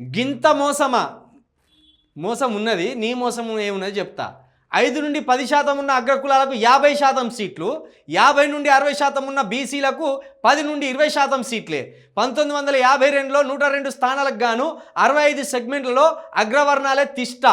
గింత మోసమా? మోసం ఉన్నది నీ మోసం ఏమున్నది చెప్తా. ఐదు నుండి పది శాతం ఉన్న అగ్రకులాలకు యాభై శాతం సీట్లు యాభై నుండి అరవై శాతం ఉన్న బీసీలకు పది నుండి ఇరవై శాతం సీట్లే. పంతొమ్మిది వందల యాభై రెండులో నూట రెండు స్థానాలకు గాను అరవై ఐదు సెగ్మెంట్లలో అగ్రవర్ణాలే తిష్ట.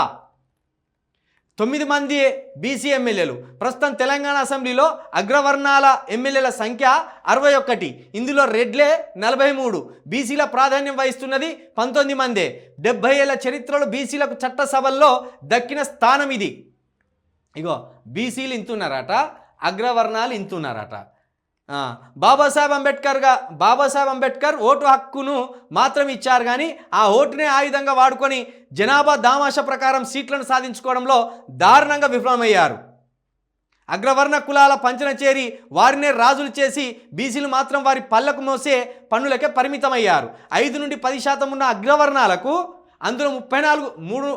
తొమ్మిది మంది బీసీ ఎమ్మెల్యేలు. ప్రస్తుతం తెలంగాణ అసెంబ్లీలో అగ్రవర్ణాల ఎమ్మెల్యేల సంఖ్య అరవై ఒకటి. ఇందులో రెడ్లే నలభై మూడు. బీసీల ప్రాధాన్యం వహిస్తున్నది పంతొమ్మిది మందే. డెబ్బై ఏళ్ళ చరిత్రలో బీసీలకు చట్టసభల్లో దక్కిన స్థానం ఇది. ఇగో బీసీలు ఇంతున్నారట అగ్రవర్ణాలు ఇంతున్నారట. బాబాసాహెబ్ అంబేద్కర్గా బాబాసాహెబ్ అంబేద్కర్ ఓటు హక్కును మాత్రం ఇచ్చారు కానీ ఆ ఓటునే ఆయుధంగా వాడుకొని జనాభా దామాష ప్రకారం సీట్లను సాధించుకోవడంలో దారుణంగా విఫలమయ్యారు. అగ్రవర్ణ కులాల పంచన చేరి వారినే రాజులు చేసి బీసీలు మాత్రం వారి పళ్ళకు మోసే పన్నులకే పరిమితమయ్యారు. ఐదు నుండి పది శాతం ఉన్న అగ్రవర్ణాలకు అందులో ముప్పై నాలుగు మూడు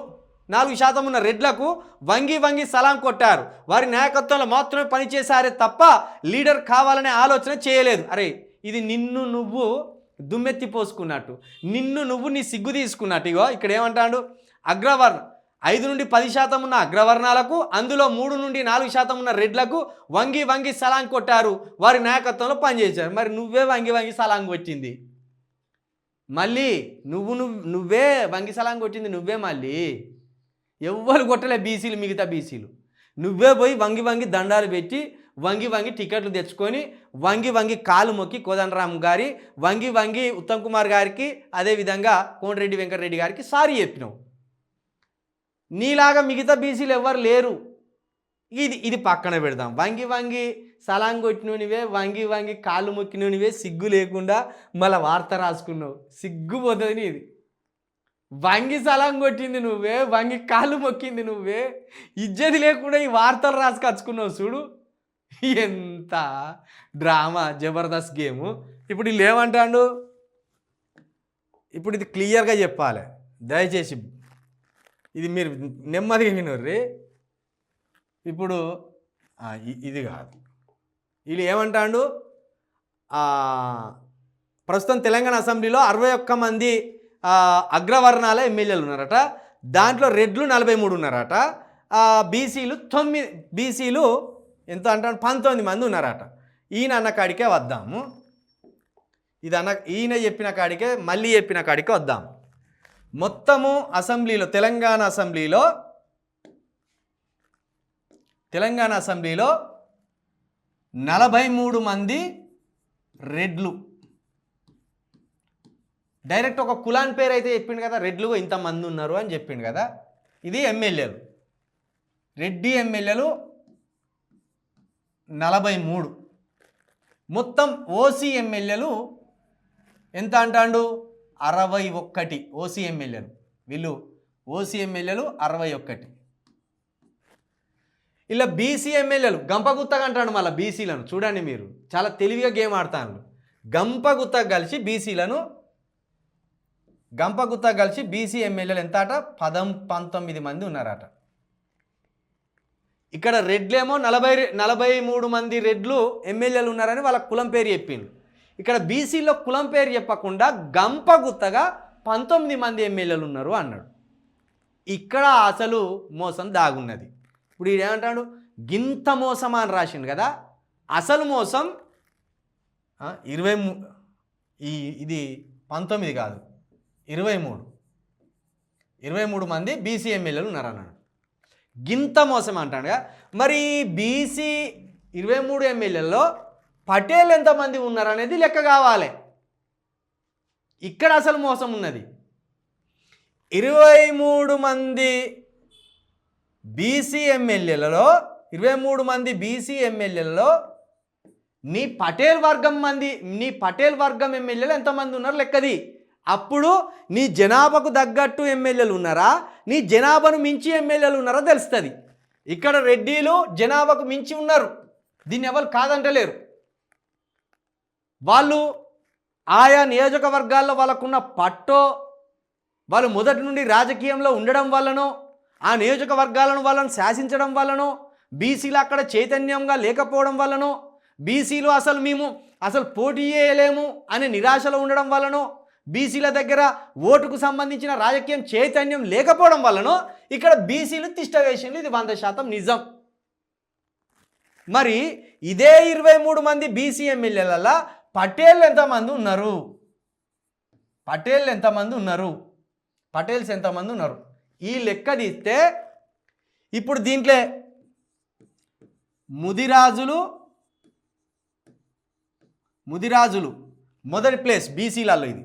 నాలుగు శాతం ఉన్న రెడ్లకు వంగి వంగి సలాం కొట్టారు. వారి నాయకత్వంలో మాత్రమే పనిచేశారే తప్ప లీడర్ కావాలనే ఆలోచన చేయలేదు. అరే ఇది నిన్ను నువ్వు దుమ్మెత్తి పోసుకున్నట్టు నిన్ను నువ్వు నీ సిగ్గు తీసుకున్నట్టు. ఇగో ఇక్కడ ఏమంటాడు? అగ్రవర్ణ. ఐదు నుండి పది శాతం ఉన్న అగ్రవర్ణాలకు అందులో మూడు నుండి నాలుగు శాతం ఉన్న రెడ్లకు వంగి వంగి సలాం కొట్టారు. వారి నాయకత్వంలో పనిచేశారు. మరి నువ్వే వంగి వంగి సలాం కొట్టింది. మళ్ళీ నువ్వు నువ్వు నువ్వే వంగి సలాం కొట్టింది నువ్వే మళ్ళీ. ఎవ్వరు కొట్టలే బీసీలు మిగతా బీసీలు. నువ్వే పోయి వంగి వంగి దండాలు పెట్టి వంగి వంగి టికెట్లు తెచ్చుకొని వంగి వంగి కాలు మొక్కి కోదండరామ్ గారి వంగి వంగి ఉత్తమ్ కుమార్ గారికి అదేవిధంగా కోనరెడ్డి వెంకటరెడ్డి గారికి సారీ చెప్పినావు. నీలాగా మిగతా బీసీలు ఎవ్వరు లేరు. ఇది ఇది పక్కన పెడదాం. వంగి వంగి సలాం కొట్టినవే వంగి వంగి కాళ్ళు మొక్కినవే సిగ్గు లేకుండా మళ్ళీ వార్త రాసుకున్నావు. సిగ్గు పోతుంది ఇది వంగి సలాం కొట్టింది నువ్వే వంగి కాలు మొక్కింది నువ్వే. ఇజ్జతి లేకుండా ఈ వార్తలు రాసుకొచ్చుకున్నావు చూడు. ఎంత డ్రామా జబర్దస్త్ గేము. ఇప్పుడు వీళ్ళు ఏమంటాడు? ఇప్పుడు ఇది క్లియర్గా చెప్పాలి. దయచేసి ఇది మీరు నెమ్మదిగా వినర్రి. ఇప్పుడు ఇది కాదు. వీళ్ళు ఏమంటాడు? ప్రస్తుతం తెలంగాణ అసెంబ్లీలో అరవై ఒక్క మంది అగ్రవర్ణాల ఎమ్మెల్యేలు ఉన్నారట. దాంట్లో రెడ్లు నలభై మూడు ఉన్నారట. బీసీలు తొమ్మిది బీసీలు ఎంత అంటాడు పంతొమ్మిది మంది ఉన్నారట. ఈయన అన్న కాడికే వద్దాము. ఇది అన్న ఈయన చెప్పిన కాడికే మళ్ళీ చెప్పిన కాడికే వద్దాం. మొత్తము అసెంబ్లీలో తెలంగాణ అసెంబ్లీలో తెలంగాణ అసెంబ్లీలో నలభై మూడు మంది రెడ్లు. డైరెక్ట్ ఒక కులాన్ పేరు అయితే చెప్పిండు కదా రెడ్లు ఇంతమంది ఉన్నారు అని చెప్పిండు కదా. ఇది ఎమ్మెల్యేలు. రెడ్డి ఎమ్మెల్యేలు నలభై మూడు. మొత్తం ఓసీ ఎమ్మెల్యేలు ఎంత అంటాడు? అరవై ఒక్కటి ఓసీ ఎమ్మెల్యేలు. వీళ్ళు ఓసీ ఎమ్మెల్యేలు అరవై ఒక్కటి. ఇలా బీసీ ఎమ్మెల్యేలు గంపగుత్తగా అంటాడు మళ్ళీ బీసీలను. చూడండి మీరు చాలా తెలివిగా గేమ్ ఆడతాను గంపగుత్తగా కలిసి బీసీలను గంపగుత్త కలిసి బీసీ ఎమ్మెల్యేలు ఎంత అట పదం పంతొమ్మిది మంది ఉన్నారట. ఇక్కడ రెడ్లేమో నలభై నలభై మూడు మంది రెడ్లు ఎమ్మెల్యేలు ఉన్నారని వాళ్ళ కులం పేరు చెప్పిండు. ఇక్కడ బీసీలో కులం పేరు చెప్పకుండా గంపగుత్తగా పంతొమ్మిది మంది ఎమ్మెల్యేలు ఉన్నారు అన్నాడు. ఇక్కడ అసలు మోసం దాగున్నది. ఇప్పుడు ఈడేమంటాడు గింత మోసం అని రాసిండు కదా. అసలు మోసం ఇరవై మూ ఈ ఇది పంతొమ్మిది కాదు. ఇరవై మూడు. ఇరవై మూడు మంది బీసీ ఎమ్మెల్యేలు ఉన్నారు అన్నాడు గింత మోసం అంటాడుగా. మరి బీసీ ఇరవై మూడు ఎమ్మెల్యేల్లో పటేల్ ఎంతమంది ఉన్నారు అనేది లెక్క కావాలి. ఇక్కడ అసలు మోసం ఉన్నది. ఇరవై మూడు మంది బీసీ ఎమ్మెల్యేలలో ఇరవై మూడు మంది బీసీ ఎమ్మెల్యేలలో నీ పటేల్ వర్గం మంది నీ పటేల్ వర్గం ఎమ్మెల్యేలు ఎంతమంది ఉన్నారు లెక్కది? అప్పుడు నీ జనాభాకు తగ్గట్టు ఎమ్మెల్యేలు ఉన్నారా? నీ జనాభాను మించి ఎమ్మెల్యేలు ఉన్నారా తెలుస్తుంది. ఇక్కడ రెడ్డిలు జనాభాకు మించి ఉన్నారు. దీన్ని ఎవరు కాదంటలేరు. వాళ్ళు ఆయా నియోజకవర్గాల్లో వాళ్ళకున్న పట్టో వాళ్ళు మొదటి నుండి రాజకీయంలో ఉండడం వల్లనో ఆ నియోజకవర్గాలను వాళ్ళను శాసించడం వల్లనో బీసీలు అక్కడ చైతన్యంగా లేకపోవడం వల్లనో బీసీలు అసలు మేము అసలు పోటీ చేయలేము అనే నిరాశలో ఉండడం వల్లనో బీసీల దగ్గర ఓటుకు సంబంధించిన రాజకీయం చైతన్యం లేకపోవడం వలన ఇక్కడ బీసీలు తిష్టవేషన్లు ఇది వంద శాతం నిజం. మరి ఇదే ఇరవై మూడు మంది బీసీ ఎమ్మెల్యేలలో పటేళ్ళు ఎంతమంది ఉన్నారు? పటేళ్ళు ఎంతమంది ఉన్నారు? పటేల్స్ ఎంతమంది ఉన్నారు? ఈ లెక్క తీస్తే ఇప్పుడు దీంట్లో ముదిరాజులు ముదిరాజులు మొదటి ప్లేస్ బీసీలలో ఇది.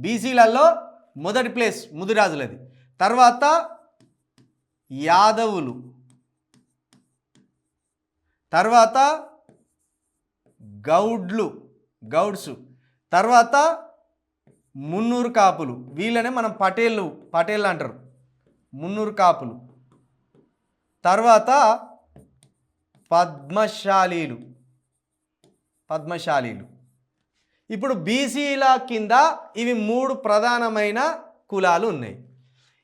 బీసీలలో మొదటి ప్లేస్ ముదిరాజులది. తర్వాత యాదవులు. తర్వాత గౌడ్లు గౌడ్స్. తర్వాత మున్నూరు కాపులు. వీళ్ళనే మనం పటేళ్ళు పటేళ్ళు అంటారు. మున్నూరు కాపులు. తర్వాత పద్మశాలీలు. పద్మశాలీలు. ఇప్పుడు బీసీల కింద ఇవి మూడు ప్రధానమైన కులాలు ఉన్నాయి.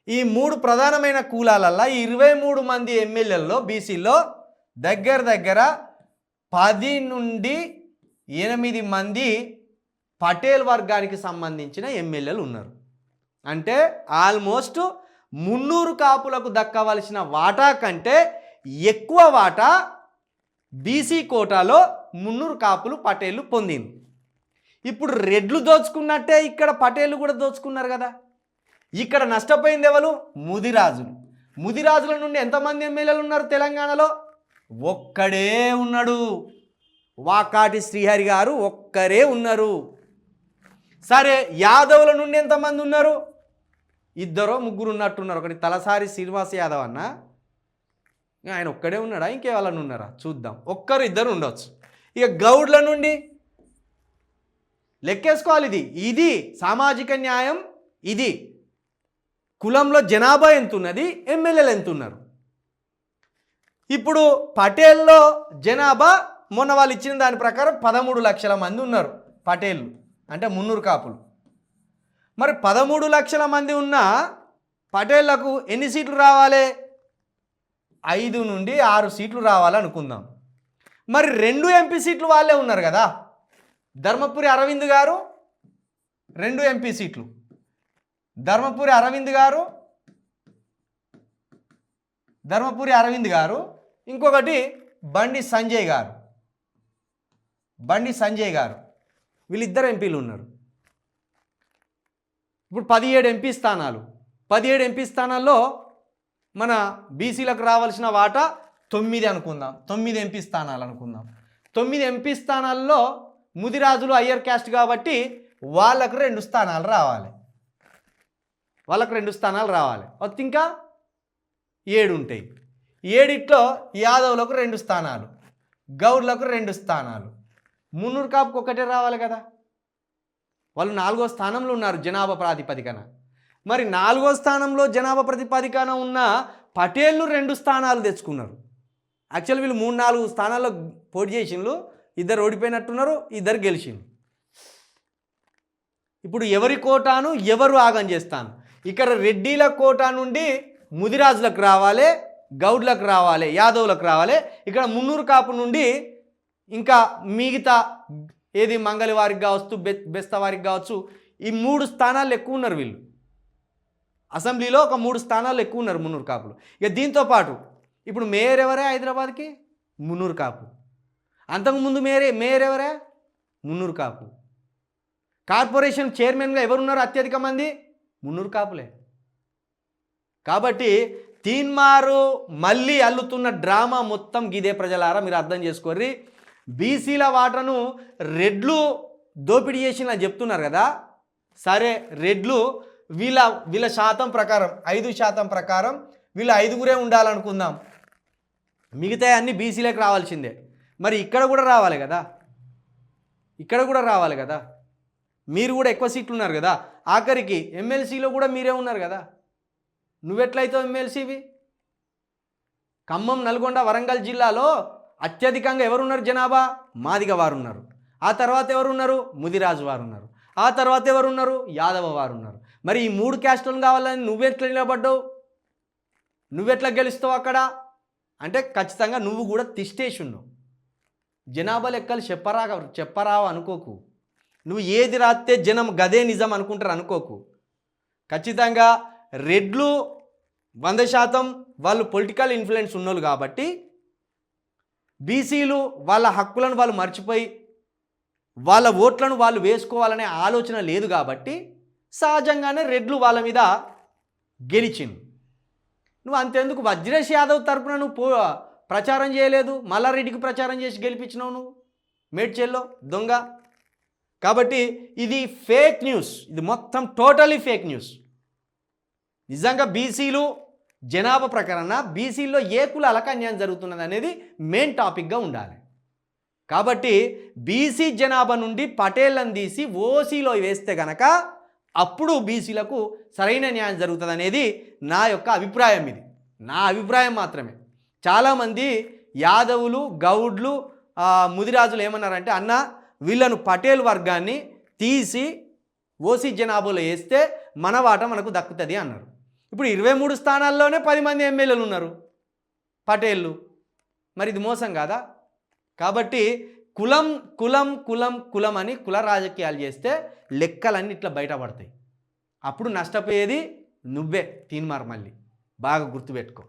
ఈ మూడు ప్రధానమైన కులాలల్లో ఇరవై మూడు మంది ఎమ్మెల్యేల్లో బీసీలో దగ్గర దగ్గర పది నుండి ఎనిమిది మంది పటేల్ వర్గానికి సంబంధించిన ఎమ్మెల్యేలు ఉన్నారు. అంటే ఆల్మోస్ట్ మున్నూరు కాపులకు దక్కవలసిన వాటా కంటే ఎక్కువ వాటా బీసీ కోటాలో మున్నూరు కాపులు పటేళ్ళు పొందింది. ఇప్పుడు రెడ్లు దోచుకున్నట్టే ఇక్కడ పటేళ్ళు కూడా దోచుకున్నారు కదా. ఇక్కడ నష్టపోయింది ఎవరు? ముదిరాజులు. ముదిరాజుల నుండి ఎంతమంది ఎమ్మెల్యేలు ఉన్నారు తెలంగాణలో? ఒక్కడే ఉన్నాడు. వాకాటి శ్రీహరి గారు ఒక్కరే ఉన్నారు. సరే యాదవుల నుండి ఎంతమంది ఉన్నారు? ఇద్దరో ముగ్గురు ఉన్నట్టున్నారు. ఒకటి తలసారి శ్రీనివాస్ యాదవ్ అన్న. ఆయన ఒక్కడే ఉన్నాడా? ఇంకేవాళ్ళని ఉన్నారా? చూద్దాం. ఒక్కరు ఇద్దరు ఉండొచ్చు. ఇక గౌడ్ల నుండి లెక్కేసుకోవాలి ఇది. ఇది సామాజిక న్యాయం ఇది కులంలో జనాభా ఎంత ఉన్నది ఎమ్మెల్యేలు ఎంత ఉన్నారు ఇప్పుడు పటేల్లో జనాభా మొన్న వాళ్ళు ఇచ్చిన దాని ప్రకారం పదమూడు లక్షల మంది ఉన్నారు పటేళ్ళు అంటే మున్నూరు కాపులు. మరి పదమూడు లక్షల మంది ఉన్న పటేళ్ళకు ఎన్ని సీట్లు రావాలి? ఐదు నుండి ఆరు సీట్లు రావాలనుకుందాం. మరి రెండు ఎంపీ సీట్లు వాళ్ళే ఉన్నారు కదా. ధర్మపురి అరవింద్ గారు రెండు ఎంపీ సీట్లు. ధర్మపురి అరవింద్ గారు ధర్మపురి అరవింద్ గారు ఇంకొకటి బండి సంజయ్ గారు. బండి సంజయ్ గారు. వీళ్ళిద్దరు ఎంపీలు ఉన్నారు. ఇప్పుడు పదిహేడు ఎంపీ స్థానాలు. పదిహేడు ఎంపీ స్థానాల్లో మన బీసీలకు రావాల్సిన వాటా తొమ్మిది అనుకుందాం. తొమ్మిది ఎంపీ స్థానాలు అనుకుందాం. తొమ్మిది ఎంపీ స్థానాల్లో ముదిరాజులు అయ్యర్ క్యాస్ట్ కాబట్టి వాళ్ళకు రెండు స్థానాలు రావాలి. వాళ్ళకు రెండు స్థానాలు రావాలి. వస్తే ఇంకా ఏడు ఉంటాయి. ఏడిట్లో యాదవులకు రెండు స్థానాలు గౌడ్లకు రెండు స్థానాలు. మున్నూరు కాపుకి ఒకటే రావాలి కదా. వాళ్ళు నాలుగో స్థానంలో ఉన్నారు జనాభా ప్రాతిపదికన. మరి నాలుగో స్థానంలో జనాభా ప్రాతిపదికన ఉన్న పటేళ్ళు రెండు స్థానాలు తెచ్చుకున్నారు. యాక్చువల్ వీళ్ళు మూడు నాలుగు స్థానాల్లో పోటీ చేసిండ్రు ఇద్దరు ఓడిపోయినట్టున్నారు ఇద్దరు గెలిచింది ఇప్పుడు ఎవరి కోటాను ఎవరు ఆగం చేస్తాను? ఇక్కడ రెడ్డిల కోటా నుండి ముదిరాజులకు రావాలి గౌడ్లకు రావాలి యాదవులకు రావాలి. ఇక్కడ మున్నూరు కాపు నుండి ఇంకా మిగతా ఏది మంగళవారికి కావచ్చు బె బెస్త వారికి కావచ్చు ఈ మూడు స్థానాలు ఎక్కువ ఉన్నారు వీళ్ళు. అసెంబ్లీలో ఒక మూడు స్థానాలు ఎక్కువ ఉన్నారు మున్నూరు కాపులు. ఇక దీంతో పాటు ఇప్పుడు మేయర్ ఎవరే హైదరాబాద్కి? మున్నూరు కాపు. అంతకుముందు మేరే మేయర్ ఎవరే మున్నూరు కాపు. కార్పొరేషన్ చైర్మన్గా ఎవరున్నారు అత్యధిక మంది? మున్నూరు కాపులే. కాబట్టి తీన్మారు మళ్ళీ అల్లుతున్న డ్రామా మొత్తం గిదే ప్రజలారా మీరు అర్థం చేసుకోర్రి. బీసీల వాటను రెడ్లు దోపిడీ చేసిన చెప్తున్నారు కదా. సరే రెడ్లు వీళ్ళ వీళ్ళ శాతం ప్రకారం ఐదు శాతం ప్రకారం వీళ్ళు ఐదుగురే ఉండాలనుకుందాం. మిగతా అన్ని బీసీలకు రావాల్సిందే. మరి ఇక్కడ కూడా రావాలి కదా? ఇక్కడ కూడా రావాలి కదా? మీరు కూడా ఎక్కువ సీట్లు ఉన్నారు కదా? ఆఖరికి ఎమ్మెల్సీలో కూడా మీరే ఉన్నారు కదా? నువ్వెట్లయితావు ఎమ్మెల్సీవి? ఖమ్మం నల్గొండ వరంగల్ జిల్లాలో అత్యధికంగా ఎవరున్నారు జనాభా? మాదిగ వారు ఉన్నారు ఆ తర్వాత ఎవరున్నారు? ముదిరాజు వారు ఉన్నారు ఆ తర్వాత ఎవరున్నారు? యాదవ వారు ఉన్నారు మరి ఈ మూడు క్యాస్టులను కావాలని నువ్వెట్లా నిలబడ్డావు? నువ్వెట్లా గెలుస్తావు అక్కడ? అంటే ఖచ్చితంగా నువ్వు కూడా తిష్టేసి ఉన్నావు జనాభా లెక్కలు చెప్పరా చెప్పరావు అనుకోకు. నువ్వు ఏది రాస్తే జనం గదే నిజం అనుకుంటారు అనుకోకు. ఖచ్చితంగా రెడ్లు వంద శాతం వాళ్ళు పొలిటికల్ ఇన్ఫ్లుయెన్స్ ఉన్నోళ్ళు కాబట్టి బీసీలు వాళ్ళ హక్కులను వాళ్ళు మర్చిపోయి వాళ్ళ ఓట్లను వాళ్ళు వేసుకోవాలనే ఆలోచన లేదు కాబట్టి సహజంగానే రెడ్లు వాళ్ళ మీద గెలిచింది నువ్వు అంతెందుకు? వజ్రేష్ యాదవ్ తరపున నువ్వు పో ప్రచారం చేయలేదు మల్లారెడ్డికి ప్రచారం చేసి గెలిపించినావు నువ్వు. మేడ్చెల్లో దొంగ. కాబట్టి ఇది ఫేక్ న్యూస్. ఇది మొత్తం టోటలీ ఫేక్ న్యూస్. నిజంగా బీసీలు జనాభా ప్రకరణ బీసీల్లో ఏ కులాలకు అన్యాయం జరుగుతున్నది అనేది మెయిన్ టాపిక్గా ఉండాలి. కాబట్టి బీసీ జనాభా నుండి పటేళ్ళను తీసి ఓసీలో వేస్తే గనక అప్పుడు బీసీలకు సరైన న్యాయం జరుగుతుంది అనేది నా యొక్క అభిప్రాయం ఇది. నా అభిప్రాయం మాత్రమే. చాలామంది యాదవులు గౌడ్లు ముదిరాజులు ఏమన్నారంటే అన్న వీళ్ళను పటేల్ వర్గాన్ని తీసి ఓసీ జనాభాలో వేస్తే మన వాట మనకు దక్కుతుంది అన్నారు. ఇప్పుడు ఇరవై మూడు స్థానాల్లోనే పది మంది ఎమ్మెల్యేలు ఉన్నారు పటేళ్ళు మరి ఇది మోసం కాదా? కాబట్టి కులం కులం కులం కులం అని కుల రాజకీయాలు చేస్తే లెక్కలన్నీ ఇట్లా బయటపడతాయి. అప్పుడు నష్టపోయేది నువ్వే తీన్మార్ మళ్ళీ. బాగా గుర్తుపెట్టుకో.